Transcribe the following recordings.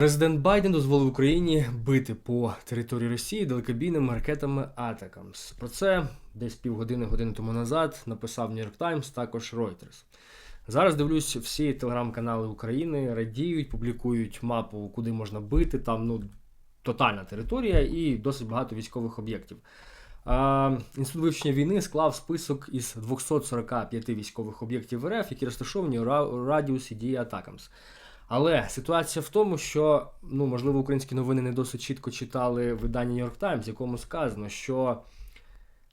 Президент Байден дозволив Україні бити по території Росії далекобійними ракетами Атакамс. Про це десь півгодини години тому назад написав York Times, також Reuters. Зараз дивлюсь, всі телеграм-канали України радіють, публікують мапу, куди можна бити. Там ну тотальна територія і досить багато військових об'єктів. Інститут вивчення війни склав список із 245 військових об'єктів РФ, які розташовані у радіусі дії Атакамс. Але ситуація в тому, що ну можливо українські новини не досить чітко читали видання New York Times, якому сказано, що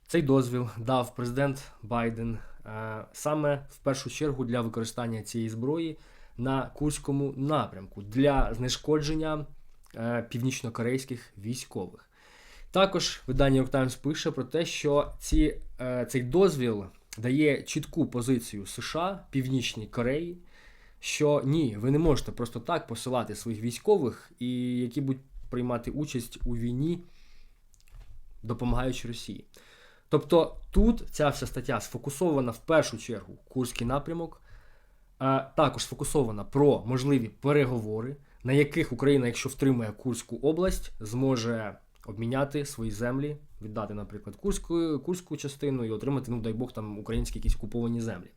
цей дозвіл дав президент Байден е, саме в першу чергу для використання цієї зброї на Курському напрямку для знешкодження е, північнокорейських військових. Також видання New York Times пише про те, що ці, е, цей дозвіл дає чітку позицію США, Північній Кореї, що ні, ви не можете просто так посилати своїх військових, і які будуть приймати участь у війні, допомагаючи Росії. Тобто тут ця вся стаття сфокусована в першу чергу Курський напрямок, а також сфокусована про можливі переговори, на яких Україна, якщо втримає Курську область, зможе обміняти свої землі, віддати, наприклад, Курську, Курську частину і отримати, ну дай Бог, там українські якісь окуповані землі.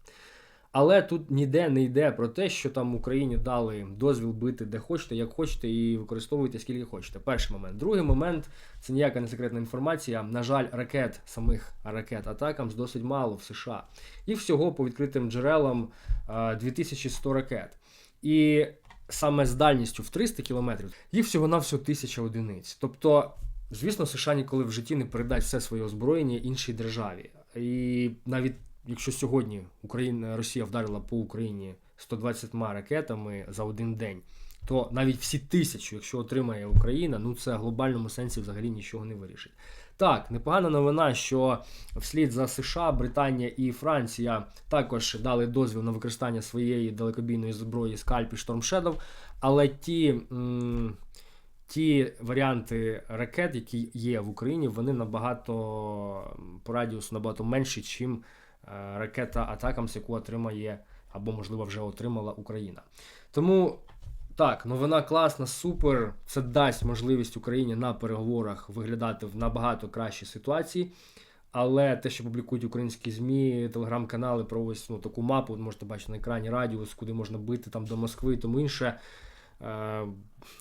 Але тут ніде не йде про те, що там Україні дали дозвіл бити де хочете, як хочете, і використовуйте скільки хочете. Перший момент. Другий момент це ніяка не секретна інформація. На жаль, ракет, самих ракет атакам досить мало в США. Їх всього по відкритим джерелам е, 2100 ракет. І саме з дальністю в 300 кілометрів їх всього на всього тисяча одиниць. Тобто, звісно, США ніколи в житті не передасть все своє озброєння іншій державі. І навіть якщо сьогодні Україна Росія вдарила по Україні 120 ракетами за один день, то навіть всі тисячу, якщо отримає Україна, ну це в глобальному сенсі взагалі нічого не вирішить. Так, непогана новина, що вслід за США, Британія і Франція також дали дозвіл на використання своєї далекобійної зброї Скальп і Shadow, але ті. М- Ті варіанти ракет, які є в Україні, вони набагато по радіусу набагато менші, е, ракета Атакамс, яку отримає або, можливо, вже отримала Україна. Тому так, новина класна, супер. Це дасть можливість Україні на переговорах виглядати в набагато кращій ситуації. Але те, що публікують українські ЗМІ, телеграм-канали про ну, таку мапу, можете бачити на екрані радіус, куди можна бити там до Москви і тому інше. Е,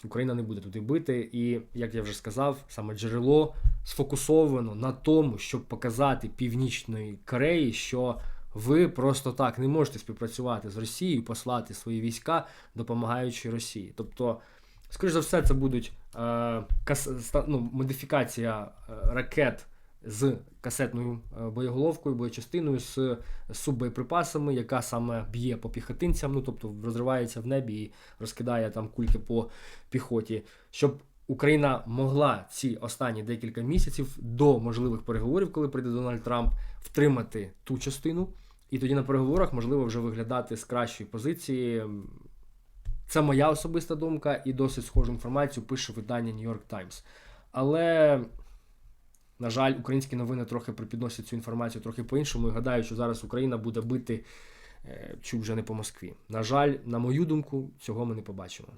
Україна не буде туди бити. І, як я вже сказав, саме джерело сфокусовано на тому, щоб показати Північної Кореї, що ви просто так не можете співпрацювати з Росією, послати свої війська, допомагаючи Росії. Тобто, скоріш за все, це будуть е, ну, модифікація е, ракет з касетною е, боєголовкою, боєчастиною, з суббоєприпасами, яка саме б'є по піхотинцям, ну тобто розривається в небі і розкидає там кульки по піхоті, щоб Україна могла ці останні декілька місяців до можливих переговорів, коли прийде Дональд Трамп, втримати ту частину, і тоді на переговорах можливо вже виглядати з кращої позиції. Це моя особиста думка і досить схожу інформацію пише видання New York Times. Але, на жаль, українські новини трохи припідносять цю інформацію трохи по-іншому і гадаю, що зараз Україна буде бити е, чуб вже не по Москві. На жаль, на мою думку, цього ми не побачимо.